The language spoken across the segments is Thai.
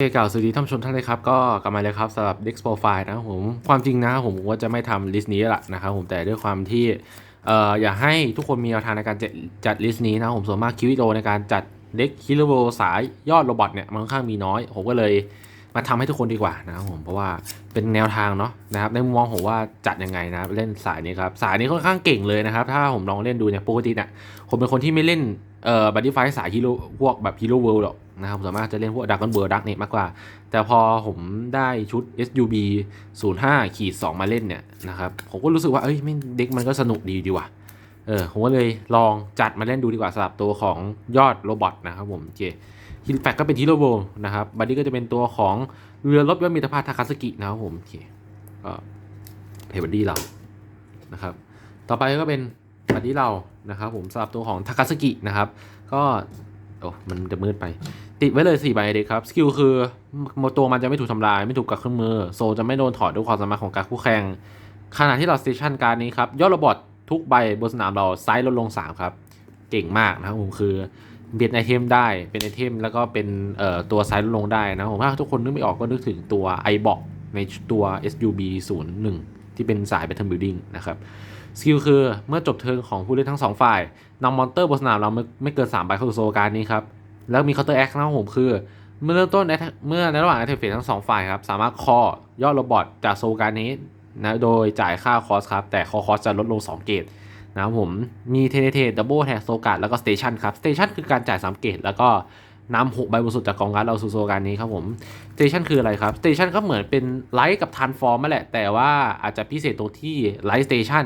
เกล่าวสวัสดีท่านผู้ชมท่านเลยครับ ก็กลับมาเลยครับสำหรับ Dex Profile นะครับผมความจริงนะผมว่าจะไม่ทำลิสต์นี้แหละนะครับผมแต่ด้วยความที่เอ่ออยากให้ทุกคนมีแนวทางในการจัดจัดลิสต์นี้นะผมส่วนมากคิววิโอในการจัดเด็กคิลโบสายยอดโรบอทเนี่ยมันค่อนข้างมีน้อย ผมก็เลยมาทำให้ทุกคนดีกว่านะครับผมเพราะว่าเป็นแนวทางเนาะนะครับในมุมมองผมว่าจัดยังไงนะเล่นสายนี้ครับสายนี้ค่อนข้างเก่งเลยนะครับ ถ้าผมลองเล่นดูเนี่ยปกติเนี่ยผมเป็นคนที่ไม่เล่นเอ่อบัตตี้ไฟสายฮีโร่พวกแบบฮีโร่เวิลด์หรอก นะครับส่วนมากจะเล่นพวกดักกันเบิร์ดักเน็ตมากกว่า แต่พอผมได้ชุด SUB 05ขีด2มาเล่นเนี่ยนะครับผมก็รู้สึกว่าเอ้ยไม่เด็กมันก็สนุกดีดีว่ะเออผมก็เลยลองจัดมาเล่นดูดีกว่าสำหรับตัวของยอดโรบอทนะครับผมเคฮิลแฟกก็เป็นฮิโรโบนะครับบัดดี้ก็จะเป็นตัวของเรือรบยอดมิตรภาพทาคาสกินะครับผมโอเคก็เพย์บัดดี้เรานะครับ ต่อไปก็เป็นบัดดี้เรานะครับผมสำหรับตัวของทาคาสกินะครับ ก็โอ้มันจะมืดไป ติดไว้เลย4ใบเด็กครับ สกิลคือโมตัวมันจะไม่ถูกทำลาย ไม่ถูกกัดเครื่องมือ โซจะไม่โดนถอดด้วยความสามารถของการคู่แข่ง ขณะที่เราสเตชันการนี้ครับยอดระบอดทุกใบบนสนามเราไซส์ลดลง 3 ครับ เก่งมากนะครับผมคือเบียดไอเทมได้เป็นไอเทมแล้วก็เป็นตัวไซส์ลดลงได้นะผมถ้าทุกคนนึกไม่ออกก็นึกถึงตัว i b o x ในตัว SUB 01ที่เป็นสาย Battle Building นะครับสกิลคือเมื่อจบเทิร์นของผู้เล่นทั้งสองฝ่ายนำมอนเตอร์บนสนามเราไม่เกิน3ใบเข้าสู่โซลการนี้ครับ แล้วมี counter act นะครับผมคือ เมื่อเริ่มต้นเมื่อในระหว่าง attack phase ทั้งสองฝ่ายครับ สามารถคอยอดโรบอทจากโซการนี้นะโดยจ่ายค่าคอสครับ แต่คอคอสจะลดลง 2 เกตนะครับผมมีเทเนเทดับเบิลแท็กโซการแล้วก็สเตชันครับสเตชันคือการจ่าย 3 เกตแล้วก็นำหกใบบนสุดจากกองการเราสู่โซการนี้ครับผมสเตชันคืออะไรครับสเตชันก็เหมือนเป็นไลท์กับทานฟอร์มนั่นแหละ แต่ว่าอาจจะพิเศษตรงที่ไลท์สเตชัน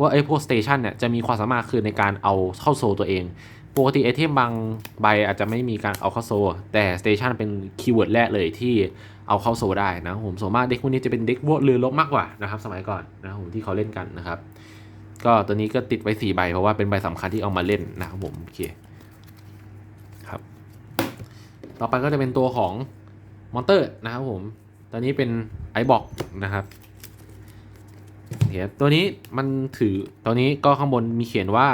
ว่าไอ้พวกสเตชันเนี่ยจะมีความสามารถคือในการเอาเข้าโซตัวเอง ปกติไอเทมบางใบอาจจะไม่มีการเอาเข้าโซลแต่สเตชันเป็นคีย์เวิร์ดแรกเลยที่เอาเข้าโซลได้นะผมส่วนมากเด็กพวกนี้จะเป็นเด็กพวกเรือรบมากกว่านะครับสมัยก่อนนะครับผมที่เขาเล่นกันนะครับ ก็ตัวนี้ก็ติดไว้4ใบเพราะว่าเป็นใบสำคัญที่เอามาเล่นนะครับผมโอเคครับ ต่อไปก็จะเป็นตัวของมอนเตอร์นะครับผมตัวนี้เป็นไอบ็อกนะครับเห็นตัวนี้มันถือตัวนี้ก็ข้างบนมีเขียนว่า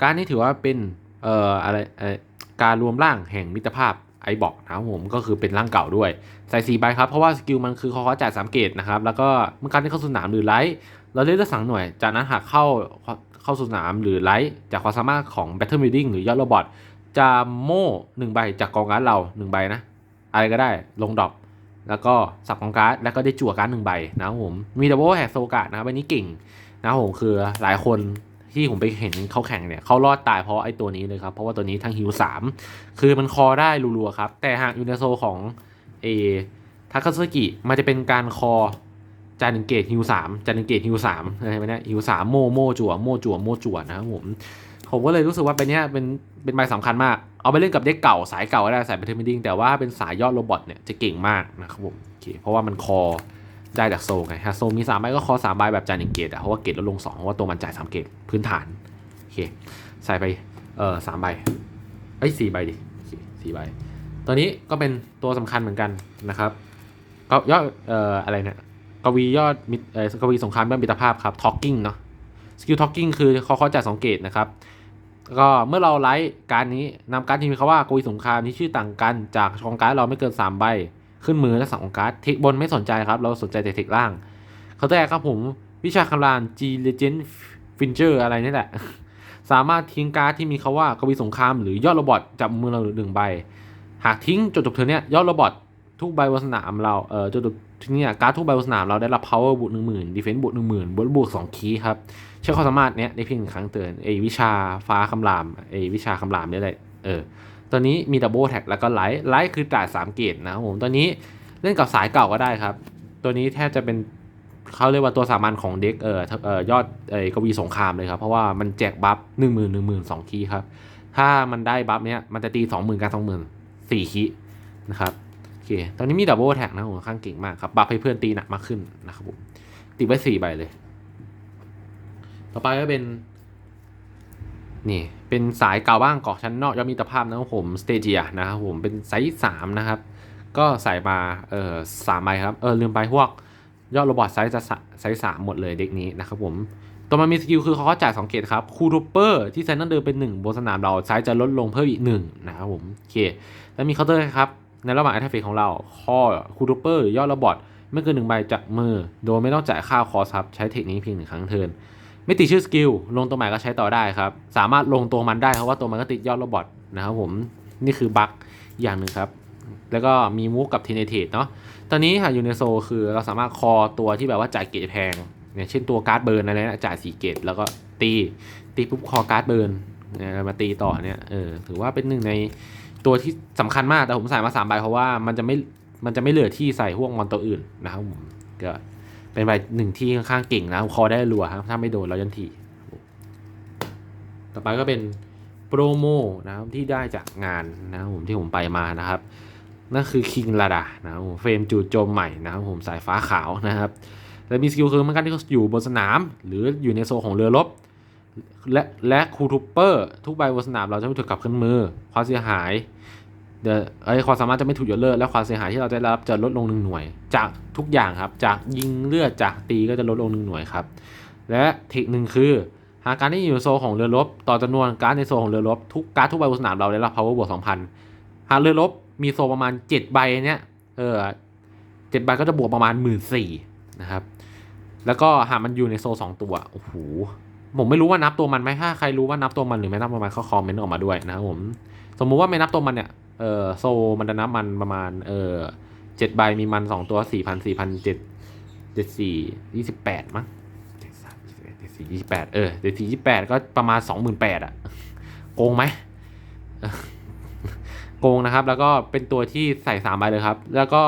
การนี้ถือว่าเป็น เอ่ออะไรการรวมร่างแห่งมิตรภาพไอบอกนะครับผมก็คือเป็นร่างเก่าด้วย ใส่สีใบครับ เพราะว่าสกิลมันคือเขาจ่ายสามเกตนะครับ แล้วก็เมื่อการที่เข้าสนามหรือไลท์เราเล่นได้สั่งหน่วย จากนั้นหากเข้าเข้าสนามหรือไลท์จากความสามารถของ Battle Building หรือยอดโรบอทจะโม่หนึ่งใบจากกองการ์ดเราหนึ่งใบนะ อะไรก็ได้ลงดรอปแล้วก็สับของการ์ดแล้วก็ได้จั่วการ์ดหนึ่งใบนะครับผมมีดับเบิลแฮกโซกานะครับใบนี้เก่งนะครับผมคือหลายคน ที่ผมไปเห็นเขาแข่งเนี่ยเขารอดตายเพราะไอ้ตัวนี้เลยครับเพราะว่าตัวนี้ทั้งฮิวสามคือมันคอได้รัวๆครับ แต่หากยู่ในโซของเอทาคาซึกิมันจะเป็นการคอจานหนึ่งเกตฮิวสามจานหนึ่งเกตฮิวสามอะไรไหมเนี่ยฮิวสามโมโมจั่วโมจั่วโมจั่วนะครับผมผมก็เลยรู้สึกว่าเป็นเนี้ยเป็นเป็นใบสำคัญมาก เอาไปเล่นกับเด็กเก่าสายเก่าก็ได้สายเบทเทอร์มิดิ้งแต่ว่าเป็นสายยอดโรบอทเนี่ยจะเก่งมากนะครับผมโอเคเพราะว่ามันคอ ได้จากโซไงฮะโซมีสามใบก็คอสามใบแบบจ่านหนึ่งเกตอะเพราะว่าเกตลดลงสองเพราะว่าตัวมันจ่ายสามเกตพื้นฐานโอเคใส่ไปเออสามใบเอ้สี่ใบดิสี่ใบตัวนี้ก็เป็นตัวสำคัญเหมือนกันนะครับก็ยอดเอ่ออะไรเนี่ยกวียอดมิเอ่อกวีสงครามยอดมิตรภาพครับ talking เนาะสกิล talking คือเขาเขาจ่ายสองเกตนะครับก็เมื่อเราไลฟ์การนี้นำการที่มีคำว่ากวีสงครามที่ชื่อต่างกันจากกองการเราไม่เกิน3ใบ ขึ้นมือและสั่งองการ์ดเทคบนไม่สนใจครับ เราสนใจแต่เทคล่าง เขาแรกครับผมวิชาคำราน G Legend Fincher อะไรนี่แหละ สามารถทิ้งการ์ดที่มีคาว่ากวีสงครามหรือยอดโรบอทจับมือเราหนึ่งใบ หากทิ้งจนจบเทอเนี้ยยอดโรบอททุกใบบนสนามเราเออจนจบทีเนี้ยการ์ดทุกใบบนสนามเราได้รับ power บวกหนึ่งหมื่น defense บวกหนึ่งหมื่นบวกบวกสองคีย์ครับใช้ความสามารถเนี้ยได้เพียงหนึ่งครั้งเตือนไอวิชาฟ้าคำรามไอวิชาคำรามเนี่ยแหละเออ ตัวนี้มีดับเบิลแท็กแล้วก็ไลท์ไลท์คือจ่ายสามเกตนะครับผมตัวนี้เล่นกับสายเก่าก็ได้ครับ ตัวนี้แทบจะเป็นเขาเรียกว่าตัวสามัญของเด็กเออเออยอดเออกวีสงครามเลยครับ เพราะว่ามันแจกบัฟหนึ่งหมื่นหนึ่งหมื่นสองคีครับ ถ้ามันได้บัฟเนี้ยมันจะตีสองหมื่นกับสองหมื่นสี่คีนะครับโอเคตอนนี้มีดับเบิลแท็กนะผมค่อนข้างเก่งมากครับบัฟให้เพื่อนตีหนักมากขึ้นนะครับผมติดไว้สี่ใบเลย ต่อไปก็เป็น นี่เป็นสายเก่าบ้างเกาะชั้นนอกยอดมิตรภาพนะครับผมสเตเจียนะครับผมเป็นไซส์สามนะครับ ก็ใส่มาเออสามใบครับเออลืมไปพวกยอดโรบอทไซส์จะไซส์สามหมดเลยเด็กนี้นะครับผมตัวมันมีสกิลคือเขาก็จ่ายสองเกตครับคูรูเปอร์ที่ไซส์นั่นเดิมเป็นหนึ่งบนสนามเราไซส์จะลดลงเพิ่มอีกหนึ่งนะครับผมโอเคแล้วมีเคาน์เตอร์ครับในระหว่างแอทเฟกของเราคอคูดูเปอร์ยอดรบอดไม่เกินหนึ่งใบจากมือ โดยไม่ต้องจ่ายค่าคอร์สครับใช้เทคนิคเพียงหนึ่งครั้งเทิร์น ไม่ติดชื่อสกิลลงตัวใหม่ก็ใช้ต่อได้ครับ สามารถลงตัวมันได้เพราะว่าตัวมันก็ติดยอดรบอดนะครับผมนี่คือบั๊กอย่างหนึ่งครับ แล้วก็มีมูฟกับเทเนเทตเนาะตอนนี้ค่ะยูเนโซคือเราสามารถคอตัวที่แบบว่าจ่ายเกรดแพงอย่างเช่นตัวการ์ดเบิร์นอะไรนะจ่ายสี่เกตแล้วก็ตีตีปุ๊บคอการ์ดเบิร์นเนี่ยมาตีต่อเนี่ยเออถือว่าเป็นหนึ่งในตัวที่สำคัญมากแต่ผมใส่มาสามใบเพราะว่ามันจะไม่มันจะไม่เหลือที่ใส่พวกมอนตัวอื่นนะครับผมก็ เป็นใบหนึ่งที่ค่อนข้างเก่งนะคอได้รัวครับถ้าไม่โดนเรายันที ต่อไปก็เป็นโปรโมนะครับที่ได้จากงานนะครับผมที่ผมไปมานะครับ นั่นคือคิงลาดานะครับผมเฟรมจู่โจมใหม่นะครับผมสายฟ้าขาวนะครับและมีสกิลคือมันกันที่อยู่บนสนาม หรืออยู่ในโซของเรือรบและและคูทูเปอร์ ทุกใบบนสนามเราจะไม่ถูกกลับขึ้นมือความเสียหาย เดอไอความสามารถจะไม่ถูกยกเลิกและความเสียหายที่เราได้รับจะลดลงหนึ่งหน่วย จากทุกอย่างครับ จากยิงเลือดจากตีก็จะลดลงหนึ่งหน่วยครับ และเทคหนึ่งคือ หากการที่อยู่ในโซของเรือรบต่อจำนวนการดในโซของเรือรบทุกการดทุกใบบนสนามเราได้รับ power บวก2,000 หากเรือรบมีโซประมาณ 7 ใบเนี้ยเออเจ็ดใบก็จะบวกประมาณหมื่นสี่นะครับ แล้วก็หากมันอยู่ในโซนสองตัวโอ้โหผมไม่รู้ว่านับตัวมันไหมถ้าใครรู้ว่านับตัวมันหรือไม่นับตัวมันเขาคอมเมนต์ออกมาด้วยนะครับผมสมมุติว่าไม่นับตัวมันเนี่ย เออโซมันจะนับมันประมาณเออเจ็ดใบมีมันสองตัวสี่พันสี่พันเจ็ดเจ็ดสี่ยี่สิบแปดมั้งเจ็ดสามเจ็ดสี่ยี่สิบแปดเออเจ็ดสี่ยี่สิบแปดก็ประมาณสองหมื่นแปดอะโกงไหมโกงนะครับ แล้วก็เป็นตัวที่ใส่สามใบเลยครับ แล้วก็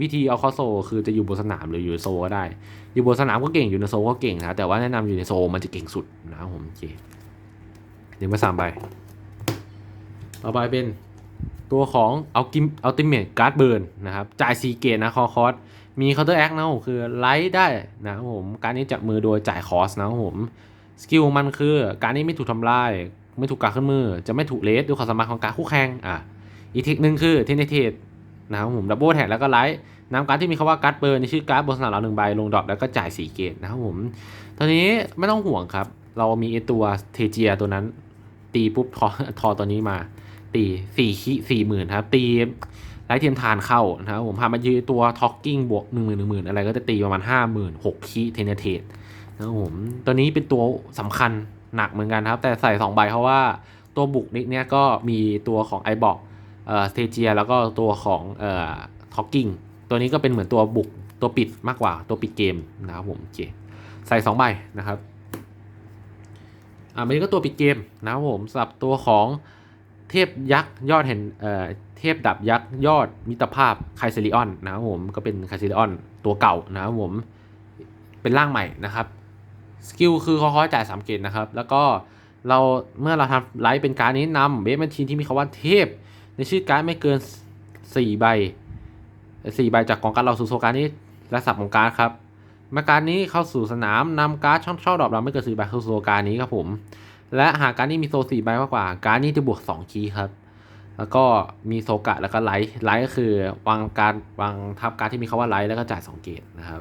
วิธีเอาเข้าโซ คือจะอยู่บนสนามหรืออยู่โซก็ได้ อยู่บนสนามก็เก่งอยู่ในโซก็เก่งนะแต่ว่าแนะนำอยู่ในโซมันจะเก่งสุดนะครับผมโอเคเดี๋ยวมาสามใบต่อไปเป็น ตัวของเอากิมเอัลติเมทการ์ดเบิร์นนะครับ จ่ายซีเกตนะคอคอสมีเคาน์เตอร์แอคนะผมคือไลท์ได้นะครับผม การนี้จับมือโดยจ่ายคอสนะครับผม สกิลมันคือการนี้ไม่ถูกทำลาย ไม่ถูกการขึ้นมือ จะไม่ถูกเลสด้วยความสามารถของการคู่แข่งอะอีกเทคหนึ่งคือเทนเทตนะครับผมดับเบิลแท็กแล้วก็ไลท์นำการดที่มีคำว่าการ์ดเบิร์นในชื่อการ์ดบนสนามเราหนึ่งใบลงดรอปแล้วก็จ่ายสีเกตนะครับผมตอนนี้ไม่ต้องห่วงครับ เรามีไอตัวเทเจียตัวนั้น ตีปุ๊บทอทอตัวนี้มา ตีสี่ขีสี่หมื่นครับ ตีไรเทียมทานเข้านะครับผมพามายืตัวท็อกกิ้งบวกหนึ่งหมื่นหนึ่งหมื่นอะไรก็จะตีประมาณห้าหมื่นหกคีเทเนเทตนะครับผมตัวนี้เป็นตัวสำคัญหนักเหมือนกันครับ แต่ใส่สองใบเพราะว่าตัวบุกนิกเนี้ยก็มีตัวของไอบอกเอ่อสเตเจียแล้วก็ตัวของเอ่อท็อกกิ้งตัวนี้ก็เป็นเหมือนตัวบุกตัวปิดมากกว่าตัวปิดเกมนะครับผมโอเคใส่สองใบนะครับอ่าอันก็ตัวปิดเกมนะครับผมสำหรับตัวของ เทพยักษ์ยอดเห็นเอ่อเทพดับยักษ์ยอดมิตรภาพไคเซริออนนะครับผมก็เป็นไคเซริออนตัวเก่านะครับผมเป็นร่างใหม่นะครับสกิลคือเขาคอยจ่ายสามเกตนะครับ แล้วก็เราเมื่อเราทำไลฟ์เป็นการดนี้นำเบสแมนทีนที่มีคำว่าเทพ ในชื่อการดไม่เกินสี่ใบสี่ใบจากกองการดเราสู่โซการดนี้และสับของการดครับเมื่อการดนี้เข้าสู่สนามนำการ์ดช่องช่อดอกเราไม่เกินสี่ใบเข้าสู่โซการดนี้ครับผม และหากการนี้มีโซสี่ใบมากกว่า การนี้จะบวกสองคีย์ครับ แล้วก็มีโซกะแล้วก็ไลท์ไลท์ก็คือวางการวางทับการที่มีคาว่าไลท์แล้วก็จ่ายสองเกตนะครับ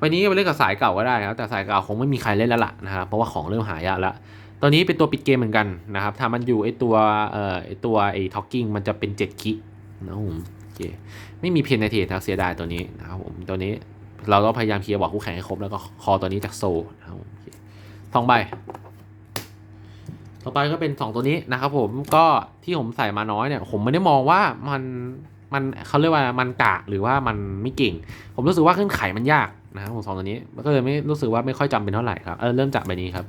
วันนี้ไปเล่นกับสายเก่าก็ได้ครับแต่สายเก่าคงไม่มีใครเล่นแล้วล่ะนะครับเพราะว่าของเริ่มหายากแล้วตัวนี้เป็นตัวปิดเกมเหมือนกันนะครับถ้ามันอยู่ไอตัวเอ่อไอตัวไอท็อกกิ้งมันจะเป็น7คินะผมโอเคไม่มีเพนในเทนะเสียดายตัวนี้นะครับผมตัวนี้เราก็พยายามเคลียร์บอกคู่แข่งให้ครบแล้วก็คอตัวนี้จากโซนะครับสองใบ ต่อไปก็เป็น 2 ตัวนี้นะครับผมก็ที่ผมใส่มาน้อยเนี่ย ผมไม่ได้มองว่ามันมันเขาเรียกว่ามันกากหรือว่ามันไม่เก่ง ผมรู้สึกว่าขึ้นไขมันยากนะครับผมสองตัวนี้ก็เลยไม่รู้สึกว่าไม่ค่อยจำเป็นเท่าไหร่ครับเออเริ่มจากใบนี้ครับ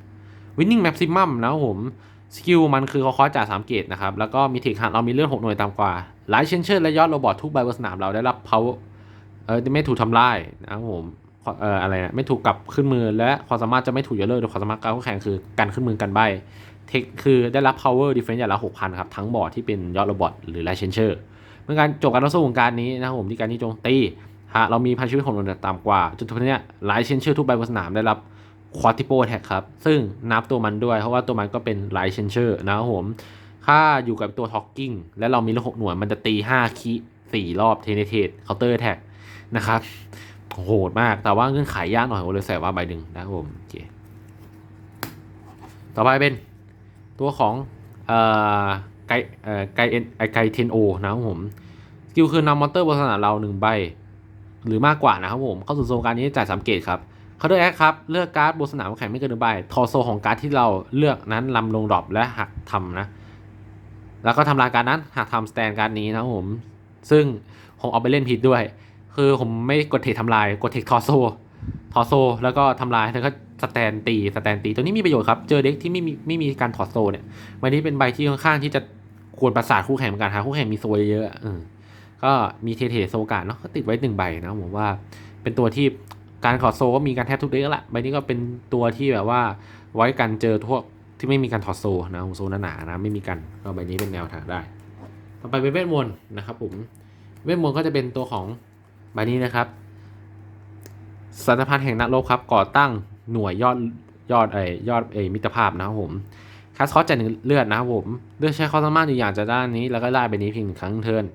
winning maximum นะครับผมสกิลมันคือเขาคอยจ่าสามเกตนะครับ แล้วก็มีเทคหากเรามีเลื่อดหกหน่วยต่ำกว่าไลท์เชนเชอร์และยอดโรบอททุกใบบนสนามเราได้รับ power เออไม่ถูกทำลายนะครับผมเอ่ออะไรนะไม่ถูกกลับขึ้นมือและความสามารถจะไม่ถูกยกเลิกโดยความสามารถการแข่งคือการขึ้นมือกันใบ เทคคือได้รับ power defense อย่างละหกพันครับ ทั้งบอร์ดที่เป็นยอดโรบอทหรือไลเชนเชอร์เมื่อการจบการต่อสู้ของการนี้นะครับผมที่การนี้โจมตีหากเรามีพันชีวิตของเราต่ำกว่าจนถึงนี้ยไลเชนเชอร์ทุกใบบนสนามได้รับควอติโปแท็กครับ ซึ่งนับตัวมันด้วย เพราะว่าตัวมันก็เป็นไลเชนเชอร์นะครับผมถ้าอยู่กับตัวท็อกกิ้งและเรามีเลูกหกหน่วยมันจะตี 5 คีสี่รอบเทเนเทตเคาน์เตอร์แท็กนะครับโหดมากแต่ว่าเงื่อนไขยากหน่อยผมเลยใส่ว่าใบหนึ่งนะครับผมโอเคต่อไปเป็น ตัวของเอ่อไกเอ่อไกเอ็นไกเทนโอนะครับผมสกิลคือนำมอนเตอร์บนสนามเราหนึ่งใบ หรือมากกว่านะครับผมเข้าสู่โซนการนี้จ่ายสามเกตครับเขาด้วยแอคครับเลือกการ์ดบนสนามแข่งไม่เกินหนึ่งใบทอโซของการ์ดที่เราเลือกนั้นลำลงดรอปและหักทำนะแล้วก็ทำลายการนั้นหากทำสแตนการดนี้นะครับผม ซึ่งผมเอาไปเล่นผิดด้วย คือผมไม่กดเทคทำลายกดเทคทอโซ ทอดโซแล้วก็ทำลายแล้วก็สแตนตีสแตนตีตัวนี้มีประโยชน์ครับ เจอเด็กที่ไม่มีไม่มีการถอดโซเนี่ยวันนี้เป็นใบที่ค่อนข้างที่จะควรประสาทคู่แข่งเหมือนกันหาคู่แข่งมีโซเยอะอก็มีเทเทโซกาเนาะก็ติดไว้หนึ่งใบนะผมว่าเป็นตัวที่การถอดโซก็มีการแทบทุกเด็กแล้วละใบนี้ก็เป็นตัวที่แบบว่าไว้กันเจอพวกที่ไม่มีการถอดโซนะโซนหนาๆนะไม่มีกันก็ใบนี้เป็นแนวทางได้ ต่อไปเป็นเวทมนต์นะครับผมเวทมนต์ก็จะเป็นตัวของใบนี้นะครับ สันตพันธ์แห่งนักรบครับ ก่อตั้งหน่วยยอดยอดเอยยอดเอมิตรภาพนะครับผมคาสคอสจะหนึ่งเลือดนะครับผมเลือกใช้ข้อสามารถอยู่อย่างจากด้านนี้แล้วก็ไล่ใบนี้เพียงหนึ่งครั้งเทิน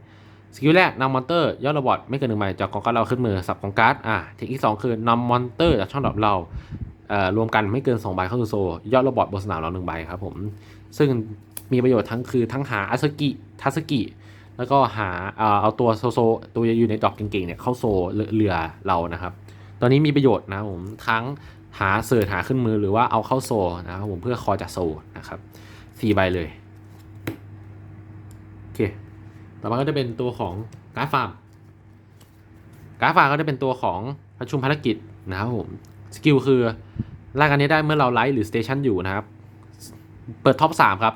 สกิลแรกนำมอนเตอร์ยอดระบอดไม่เกินหนึ่งใบจากกองการดเราขึ้นมือสับของการ์ดอะเทคที่สองคือนำมอนเตอร์จากช่องดรอปเราเอ่อรวมกันไม่เกินสองใบเข้าสู่โซยอดระบอดบนสนามเราหนึ่งใบครับผมซึ่งมีประโยชน์ทั้งคือทั้งหาอาซากิทัสกิแล้วก็หาเอ่อเอาตัวโซโซตัวอยู่ในดอกเก่งๆเนี่ยเข้าโซเรือเรือเรานะครับ ตอนนี้มีประโยชน์นะผมทั้งหาเสิร์ชหาขึ้นมือหรือว่าเอาเข้าโซนะครับผมเพื่อคอจากโซนะครับสี่ใบเลยโอเคต่อมาก็จะเป็นตัวของการ์ดฟาร์มการ์ดฟาร์มก็จะเป็นตัวของประชุมภารกิจนะครับผมสกิลคือรายการนี้ได้เมื่อเราไลฟ์หรือสเตชันอยู่นะครับ เปิดท็อปสามครับ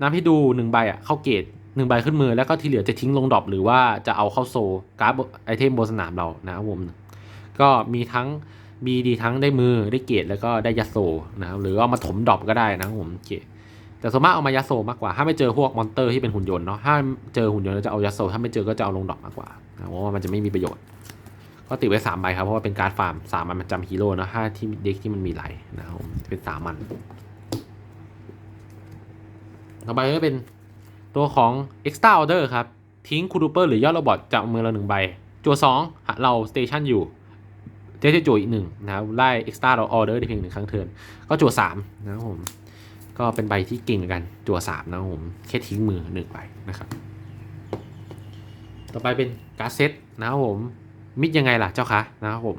น้ำให้ดูหนึ่งใบอะเข้าเกตหนึ่งใบขึ้นมือแล้วก็ที่เหลือจะทิ้งลงดรอปหรือว่าจะเอาเข้าโซการ์ดไอเทมบนสนามเรานะครับผม ก็มีทั้งมีดีทั้งได้มือได้เกตแล้วก็ได้ยัดโซนะครับหรือเอามาถมดรอปก็ได้นะครับผมโอเคแต่ส่วนมากเอามายัดโซมากกว่า ถ้าไม่เจอพวกมอนเตอร์ที่เป็นหุ่นยนต์เนาะถ้าเจอหุ่นยนต์จะเอายัดโซถ้าไม่เจอก็จะเอาลงดอปมากกว่านะเพราะว่ามันจะไม่มีประโยชน์ ก็ติดไว้สามใบครับเพราะว่าเป็นการฟาร์มสามมันมันจำฮีโร่เนาะถ้าที่เด็กที่มันมีไหลนะครับเป็นสามมันต่อไปก็เป็นตัวของ extra order ครับทิ้งคูดูเปอร์หรือยอดโรบอทจากมือเราหนึ่งใบจัวสองเราสเตชันอยู่ จะจะจัวอีกหนึ่งนะครับไล่เอ็กซ์ตร้าเราออเดอร์ได้เพียงหนึ่งครั้งเทิร์นก็จัวสามนะครับผมก็เป็นใบที่เก่งกันจัวสามนะครับผมแค่ทิ้งมือหนึ่งใบนะครับ ต่อไปเป็นการ์ดเซตนะครับผมมิดยังไงล่ะเจ้าคะนะครับผม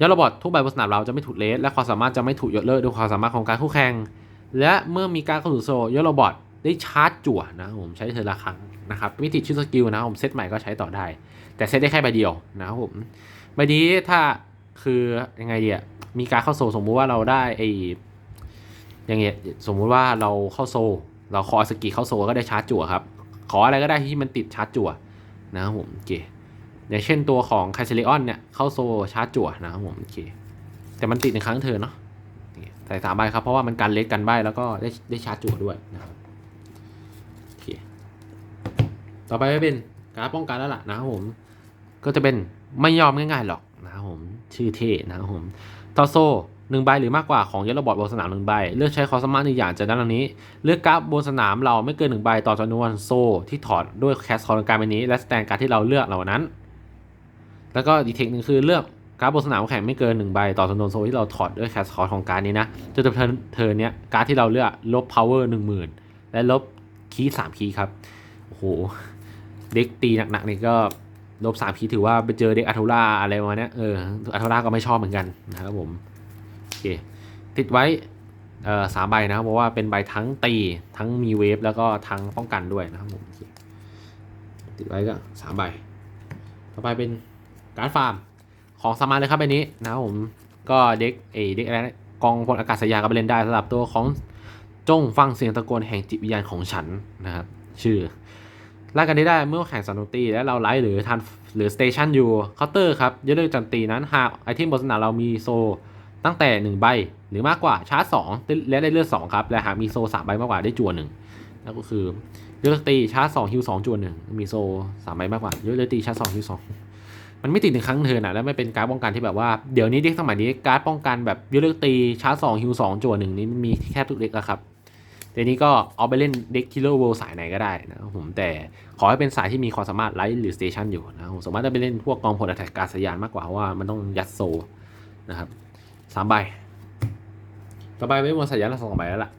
ยอดระบอดทุกใบบนสนามเราจะไม่ถูกเลสและความสามารถจะไม่ถูกยกเลิกด้วยความสามารถของการคู่แข่งและเมื่อมีการเข้าสู่โซยอดระบอดได้ชาร์จจั่วนะครับผมใช้เธอละครั้งนะครับไม่ติดชื่อสกิลนะครับผมเซตใหม่ก็ใช้ต่อได้ แต่เซตได้แค่ใบเดียวนะครับผมใบนี้ถ้า คือยังไงเดียมีการเข้าโซสมมุติว่าเราได้ไออย่างเงี้ยสมมุติว่าเราเข้าโซ เราขอสกิเข้าโซก็ได้ชาร์จจั่วครับ ขออะไรก็ได้ที่มันติดชาร์จจั่วนะครับผมโอเคอย่างเช่นตัวของไคเซเลออนเนี่ยเข้าโซชาร์จจั่วนะครับผมโอเคแต่มันติดในครั้งเธอเนาะใส่สามใบครับเพราะว่ามันกันเล็กกันใบแล้วก็ได้ได้ชาร์จจั่วด้วยนะครับโอเคต่อไปก็เป็นการป้องกันแล้วล่ะนะครับผม ก็จะเป็นไม่ยอมง่ายๆหรอกนะครับผม ชื่อเท่นะครับผมทอโซหนึ่งใบหรือมากกว่าของเยลโลบอร์ดบนสนามหนึ่งใบ เลือกใช้คอสมาร์หนึ่งอย่างจากด้นหลังนี้ เลือกกราฟบนสนามเราไม่เกินหนึ่งใบต่อจำนวนโซ่ที่ถอดด้วยแคสคอร์การใบนี้ และสแตนการ์ดที่เราเลือกเหล่านั้น แล้วก็อีกเทคนึงคือเลือกกราฟบนสนามแข่งไม่เกินหนึ่งใบต่อจำนวนโซ่ที่เราถอดด้วยแคสคอร์ของการนี้นะจนเทิร์นเทิร์นเนี้ยการ์ดที่เราเลือกลบพาวเวอร์หนึ่งหมื่นและลบคีย์สามคีย์ครับโอ้โหเด็กตีหนักๆนี่ก็ ลบสามคีถือว่าไปเจอเด็กอัทโทล่าอะไรมาเนี้ยเอออัทโทล่าก็ไม่ชอบเหมือนกันนะครับผมโอเคติดไว้เอ่อสามใบนะครับเพราะว่าเป็นใบทั้งตีทั้งมีเวฟแล้วก็ทั้งป้องกันด้วยนะครับผมติดไว้ก็สามใบต่อไปเป็นการ์ดฟาร์มของสมาร์เลยครับใบนี้นะครับผมก็เด็กเอเด็กอะไรนะกองพลอากาศยานก็ไปเล่นได้สำหรับตัวของจงฟังเสียงตะโกนแห่งจิตวิญญาณของฉันนะครับชื่อ ล่กันได้ได้เมื่อแข่งสันตุตีและเราไลฟ์หรือทันหรือสเตชันอยู่เคาน์เตอร์ครับยกเลิกจันตีนั้นหากไอเทมบนสนามเรามีโซตั้งแต่ 1 ใบหรือมากกว่าชาร์จ2และได้เลือด2ครับและหากมีโซ 3 ใบมากกว่าได้จั่วหนึ่งนั่นก็คือยกเลิกตีชาร์จ2ฮิว2จั่วหนึ่งมีโซ 3 ใบมากกว่ายกเลิกตีชาร์จ2ฮิว2มันไม่ติดหนึ่งครั้งเทิร์นะแล้วไม่เป็นการป้องกันที่แบบว่าเดี๋ยวนี้เด็กสมัยนี้การป้องกันแบบยกเลิกตีชาร์จ2ฮิว2จั่วหนึ่งนี้มีแค่ทุกเด็กแล้วครับ เดี๋ยวนี้ก็เอาไปเล่นเด็กคิลเลอร์เวลสายไหนก็ได้นะครับผมแต่ขอให้เป็นสายที่มีความสามารถไลท์หรือสเตชันอยู่นะผมสามารถจะไปเล่นพวกกองพลอากาศยานมากกว่าเพราะว่ามันต้องยัดโซนะครับสามใบต่อไปไม่หมดสายยานละสองใบแล้วล่ะ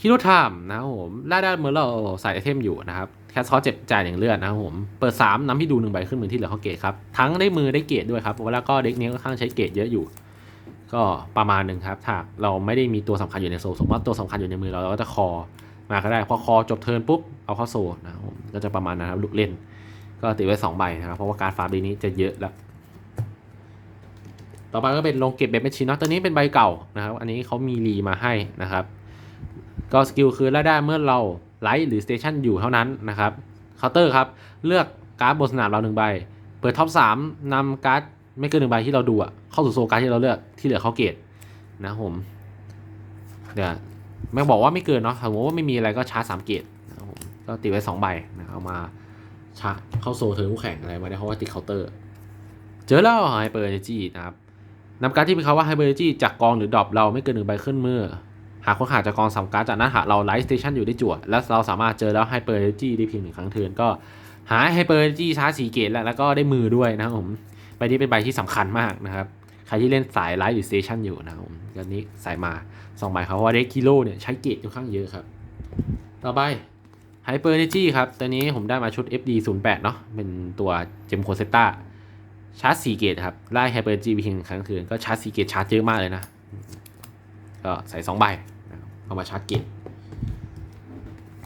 คิโรไทม์นะครับผมล่าได้เมื่อเราใส่ไอเทมอยู่นะครับแคสคอเจ็บจ่ายอย่างเลือดนะครับผมเปิด3นำที่ดูหนึ่งใบขึ้นมือที่เหลือเขาเกตครับทั้งได้มือได้เกตด้วยครับแล้วก็เด็กนี้ค่อนข้างใช้เกตเยอะอยู่ ก็ประมาณหนึ่งครับ ถ้าเราไม่ได้มีตัวสำคัญอยู่ในโซลสมมติว่าตัวสำคัญอยู่ในมือเราเราก็จะคอมาก็ได้ พอคอจบเทิร์นปุ๊บเอาเข้าโซนะครับก็จะประมาณนั้นครับลุกเล่น ก็ติดไว้ 2 ใบนะครับ เพราะว่าการฟาร์มดีนี้จะเยอะแล้ว ต่อไปก็เป็นลงเก็บเบ็ดแมชชีนเนาะตัวนี้เป็นใบเก่านะครับ อันนี้เขามีรีมาให้นะครับ ก็สกิลคือแล้วได้เมื่อเราไลท์หรือสเตชันอยู่เท่านั้นนะครับเคาน์เตอร์ครับ เลือกการ์ดบนสนามเราหนึ่งใบ เปิดท็อปสามนำการ์ด ไม่เกินหนึ่งใบที่เราดูอะเข้าสู่โซลการที่เราเลือกที่เหลือเขาเกตนะผมเดี๋ยวไม่บอกว่าไม่เกินเนาะสมมติว่าไม่มีอะไรก็ชาร์จสามเกตนะผมก็ติดไว้สองใบนะเอามาชาร์จเข้าโซเธอคู่แข่งอะไรมาได้เพราะว่าติดเคาน์เตอร์ เจอแล้วไฮเปอร์เอเนจีนะครับนำการที่มีคำว่าไฮเปอร์เอเนจีจากกองหรือดรอปเราไม่เกินหนึ่งใบขึ้นมือหากคนขาดจากกองสามการ์ดจากนั้นหากเราไลฟ์สเตชันอยู่ได้จั่วและเราสามารถเจอแล้วไฮเปอร์เอเนจีได้เพียงหนึ่งครั้งเทิร์นก็หาไฮเปอร์เอเนจีชาร์จสีเกตแล้วแล้วก็ได้มือด้วยนะครับผม ใบนี้เป็นใบที่สำคัญมากนะครับ ใครที่เล่นสายไลฟ์หรือสเตชันอยู่นะครับผมก็นี้ใส่มาสองใบเพราว่าเด็กกิโลเนี่ยใช้เกตค่อนข้างเยอะครับ ต่อไปไฮเปอร์เนจีครับ ตัวนี้ผมได้มาชุด FD 0 8เนาะ เป็นตัวเจมโคเซต้า ชาร์จ4เกตครับ ไล่ไฮเปอร์จีบีคิงครั้งคืน ก็ชาร์จ4เกตชาร์จเยอะมากเลยนะ ก็ใส่2ใบนะครับเอามาชาร์จเกต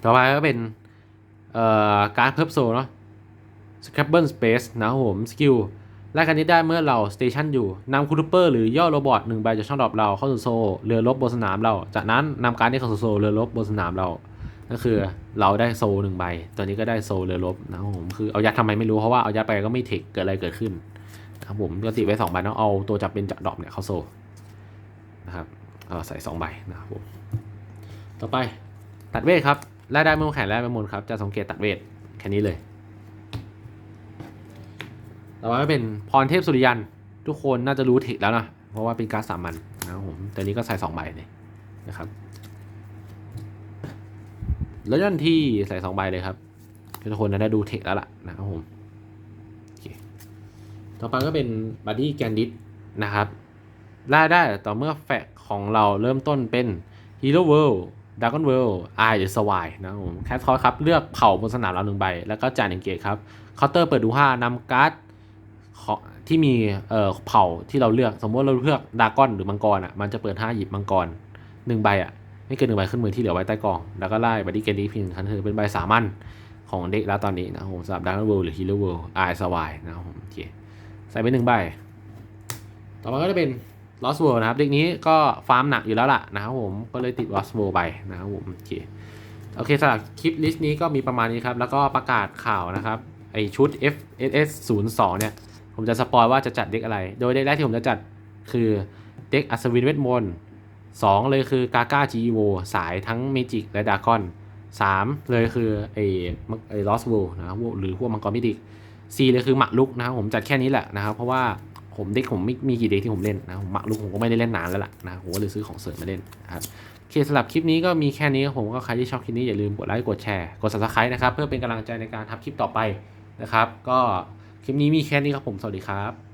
ต่อไปก็เป็น เอ่อ การเพิร์ฟโซเนาะสครับเบิลสเปซนะผม สกิล ไล่กันนี้ได้เมื่อเราสเตชันอยู่นำคูลูเปอร์หรือย่อโรบอทหนึ่งใบจากช่องดรอปเราเข้าสู่โซเรือรบบนสนามเรา จากนั้นนำการดที่เข้าสู่โซเรือรบบนสนามเรา ก็คือเราได้โซหนึ่งใบ ตัวนี้ก็ได้โซเรือรบนะครับผมคือเอายัดทำไมไม่รู้เพราะว่าเอายัดไปก็ไม่เทคเกิดอะไรเกิดขึ้นนะครับผมก็ติไว้สองใบเนาะเอาตัวจับเป็นจับดอกเนี่ยเข้าโซนะครับเอาใส่สองใบนะครับผมต่อไปตัดเวทครับแล่ได้ไม่มงแขนแล่ไม่มนครับจะสังเกตตัดเวทแค่นี้เลย ต่อไปก็เป็นพรเทพสุริยัน ทุกคนน่าจะรู้เทคแล้วนะ เพราะว่าเป็นการดสามัญนะครับผมแต่นี้ก็ใส่สองใบเลยนะครับ แล้วยันที่ใส่สองใบเลยครับ ทุกคนน่าจะดูเทคแล้วล่ะนะครับผมต่อไปก็เป็นบัดดี้แกนดิ t นะครับล่าได้ต่อเมื่อแฟกของเราเริ่มต้นเป็น Hero World Dragon World I หรือ Swine นะครับผมแคทคอร์ครับ เลือกเผ่าบนสนามเราหนึ่งใบ แล้วก็จ่ายหนึ่งเกตครับเคาน์เตอร์เปิดดูห้านำการ์ด ที่มีเอ่อเผ่าที่เราเลือกสมมติเราเลือกดากอนหรือมังกรอะมันจะเปิดห้าหยิบมังกรหนึ่งใบอะไม่เกินหนึ่งใบขึ้นมือที่เหลือไว้ใต้กอง แล้วก็ไล่บัดดี้แกนดิพินคันเธอเป็นใบสามัญของเด็กแล้วตอนนี้นะผมสำหรับ Dragon World หรือ Hero World I Swine นะครับผมโอเคใส่ไปหนึ่งใบ ต่อมาก็จะเป็น Lost World นะครับ เด็กนี้ก็ฟาร์มหนักอยู่แล้วล่ะนะครับผมก็เลยติด Lost World ไปนะครับผมโอเคโอเคสำหรับคลิปลิสต์นี้ก็มีประมาณนี้ครับ แล้วก็ประกาศข่าวนะครับไอชุด FSS 0 2เนี่ย ผมจะสปอยว่าจะจัดเด็กอะไร โดยเด็กแรกที่ผมจะจัดคือเด็กอัศวินเวทมนต์สองเลยคือกาก้าจีโวสายทั้งเมจิกและดากอนสามเลยคือไอ้ไอ้ Lost World นะครับหรือพวกมังกรมิติกซีเลยคือหมักลุกนะครับผมจัดแค่นี้แหละนะครับ เพราะว่าผมเด็กผมไม่มีกี่เด็กที่ผมเล่นนะผมหมักลุกผมก็ไม่ได้เล่นนานแล้วล่ะนะผมก็เลยซื้อของเสริมมาเล่นนะครับโอเคสำหรับคลิปนี้ก็มีแค่นี้ครับผมก็ใครที่ชอบคลิปนี้อย่าลืมกดไลค์กดแชร์กด subscribe นะครับเพื่อเป็นกำลังใจในการทำคลิปต่อไปนะครับ ก็ คลิปนี้มีแค่นี้ครับผม สวัสดีครับ